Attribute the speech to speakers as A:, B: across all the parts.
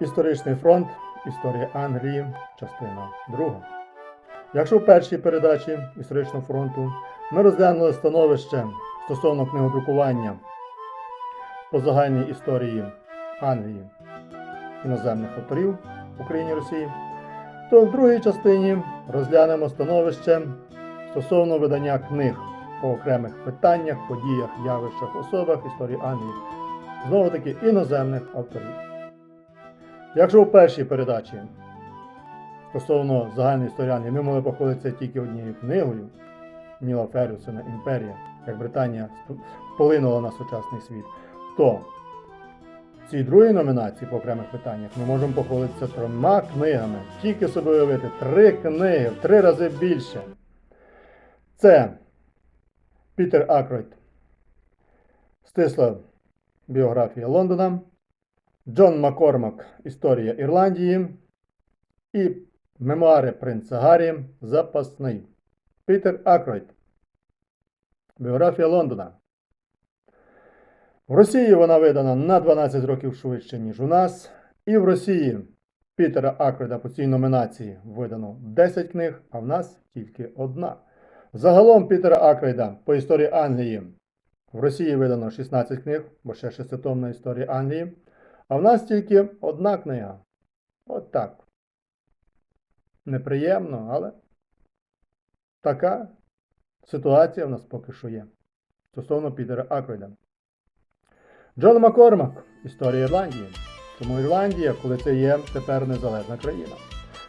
A: Історичний фронт. Історія Англії. Частина 2. Якщо в першій передачі історичного фронту ми розглянули становище стосовно книгодрукування по загальній історії Англії іноземних авторів в Україні і Росії, то в другій частині розглянемо становище стосовно видання книг по окремих питаннях, подіях, явищах, особах історії Англії, знову таки іноземних авторів. Якщо у першій передачі стосовно загальної історії ми могли похвалитися тільки однією книгою Ніла Феррюсона Імперія, як Британія вплинула на сучасний світ, то в цій другій номінації по окремих питаннях ми можемо похвалитися трьома книгами. Тільки собі уявити три книги в три рази більше. Це Пітер Акройт, стисла біографія Лондона, Джон Маккормак Історія Ірландії і Мемуари принца Гаррі Запасний. Пітер Акройт. Біографія Лондона. В Росії вона видана на 12 років швидше, ніж у нас. І в Росії Пітера Акройда по цій номінації видано 10 книг, а в нас тільки одна. Загалом Пітера Акрейда по історії Англії в Росії видано 16 книг, бо ще шеститомна історія Англії. А в нас тільки одна книга. От так. Неприємно, але така ситуація в нас поки що є. Стосовно Пітера Акройда. Джон Маккормак. Історія Ірландії. Тому Ірландія, коли це є тепер незалежна країна.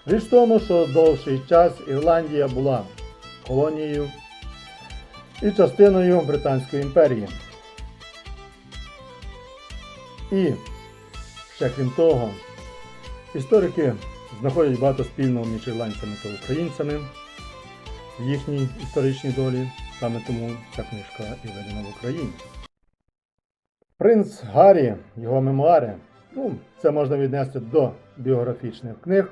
A: Річ в тому, що довший час Ірландія була колонією і частиною Британської імперії. І ще крім того, історики знаходять багато спільного між ірландцями та українцями в їхній історичній долі. Саме тому ця книжка і видана в Україні. Принц Гаррі, його мемуари. Ну, це можна віднести до біографічних книг.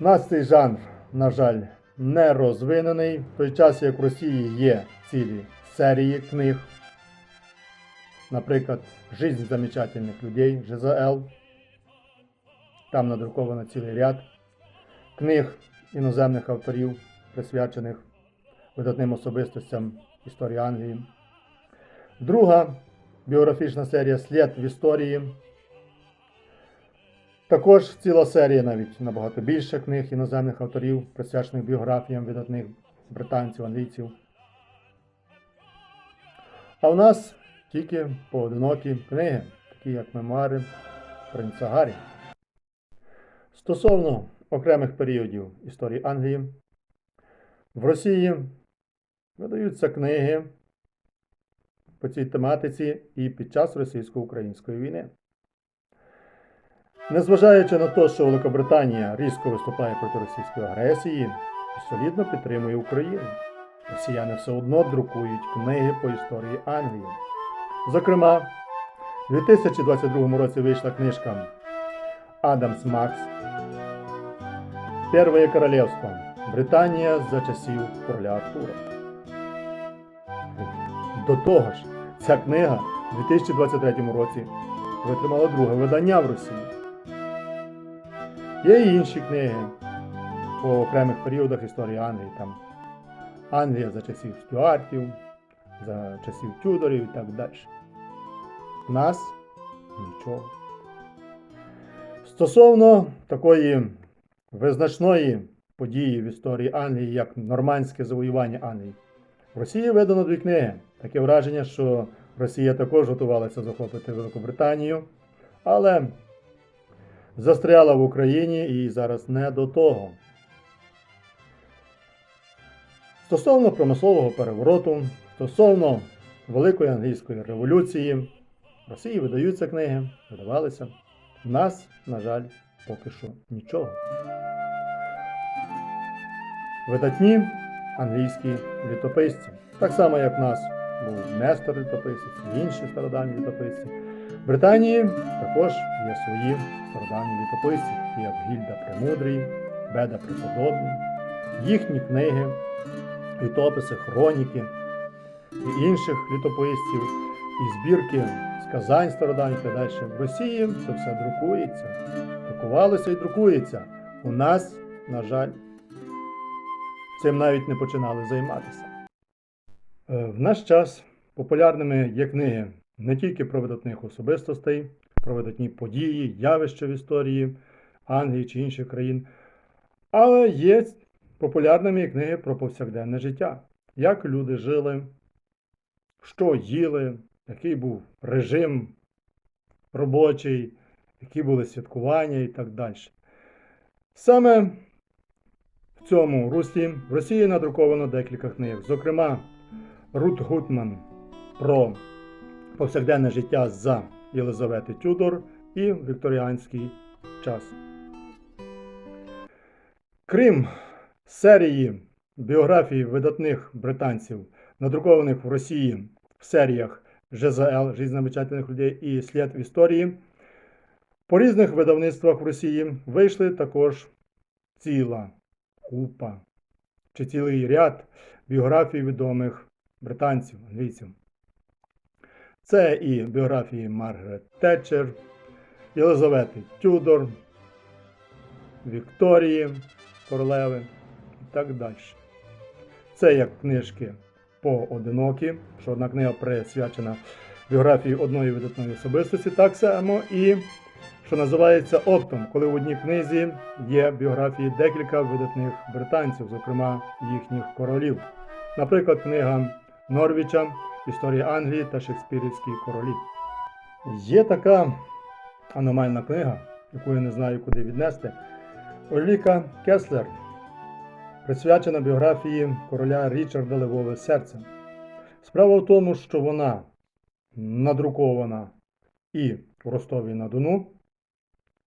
A: Нас цей жанр, на жаль, не розвинений. В той час, як в Росії є цілі серії книг. Наприклад, Жизнь замечательних людей, ЖЗЛ. Там надруковано цілий ряд книг іноземних авторів, присвячених видатним особистостям історії Англії. Друга біографічна серія Слід в історії. Також ціла серія навіть набагато більше книг іноземних авторів, присвячених біографіям видатних британців, англійців. А в нас тільки поодинокі книги, такі як мемуари принца Гаррі. Стосовно окремих періодів історії Англії, в Росії видаються книги по цій тематиці і під час російсько-української війни. Незважаючи на те, що Великобританія різко виступає проти російської агресії і солідно підтримує Україну, росіяни все одно друкують книги по історії Англії. Зокрема, у 2022 році вийшла книжка Адамс Макс Первое королевство. Британія за часів короля Артура. До того ж, ця книга у 2023 році витримала друге видання в Росії. Є і інші книги по окремих періодах історії Англії. Там Англія за часів Стюартів, за часів Тюдорів і так далі. У нас нічого. Стосовно такої визначної події в історії Англії, як нормандське завоювання Англії. В Росії видано дві книги. Таке враження, що Росія також готувалася захопити Великобританію, але застряла в Україні і зараз не до того. Стосовно промислового перевороту, стосовно Великої англійської революції, в Росії видаються книги, видавалися. В нас, на жаль, поки що нічого. Видатні англійські літописці. Так само, як в нас був Нестор літописець і інші стародавні літописці. В Британії також є свої стародавні літописці, як Гільда Премудрий, Беда Преподобний. Їхні книги, літописи, хроніки і інших літописців і збірки сказань стародавніх і далі. В Росії це все друкується. Друкувалося і друкується. У нас, на жаль, цим навіть не починали займатися. Е, В наш час популярними є книги не тільки про видатних особистостей, про видатні події, явища в історії Англії чи інших країн, але є популярними і книги про повсякденне життя, як люди жили, що їли, який був режим робочий, які були святкування і так далі. Саме в цьому руслі в Росії надруковано декілька книг. Зокрема, Рут Гутман про повсякденне життя за Єлизавети Тюдор і вікторіанський час. Крім серії біографій видатних британців, надрукованих в Росії в серіях ЖЗЛ Жизнь замечательних людей і Слід в історії, по різних видавництвах в Росії вийшли також ціла купа чи цілий ряд біографій відомих британців, англійців. Це і біографії Маргарет Тетчер, Єлизавети Тюдор, Вікторії, королеви і так далі. Це як книжки поодинокі, що одна книга присвячена біографії одної видатної особистості, так само і що називається оптом, коли в одній книзі є біографії декілька видатних британців, зокрема їхніх королів. Наприклад, книга Норвіча Історія Англії та Шекспірівські королі. Є така аномальна книга, яку я не знаю, куди віднести. Оліка Кеслер, присвячена біографії короля Річарда Левове серце. Справа в тому, що вона надрукована і в Ростові на Дону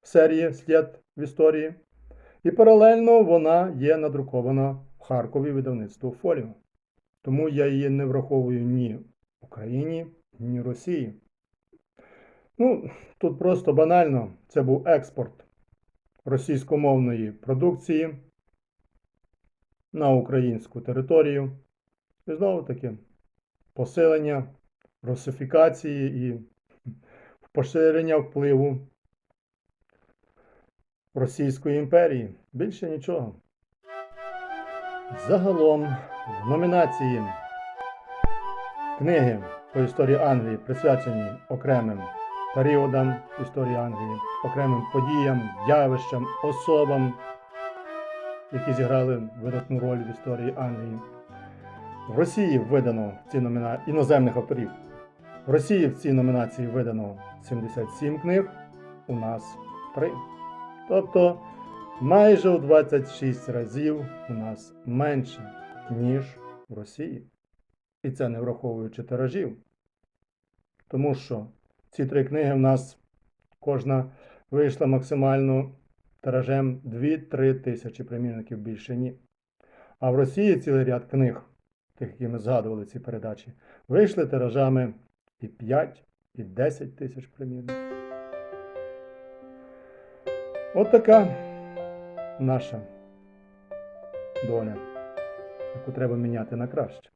A: в серії Слід в історії, і паралельно вона є надрукована в Харкові видавництво Фоліо. Тому я її не враховую ні Україні, ні Росії. Ну, тут просто банально це був експорт російськомовної продукції на українську територію. І знову таки посилення русифікації і поширення впливу Російської імперії. Більше нічого. Загалом в номінації книги по історії Англії присвячені окремим періодам історії Англії, окремим подіям, явищам, особам, які зіграли видатну роль в історії Англії. В Росії видано ці номіна... іноземних авторів. В Росії в цій номінації видано 77 книг, у нас 3. Тобто майже у 26 разів у нас менше, ніж в Росії. І це не враховуючи тиражів. Тому що ці три книги в нас кожна вийшла максимально тиражем 2-3 тисячі примірників більше ні. А в Росії цілий ряд книг, тих, які ми згадували ці передачі, вийшли тиражами і 5, і 10 тисяч примірників. От така наша доля, яку треба міняти на краще.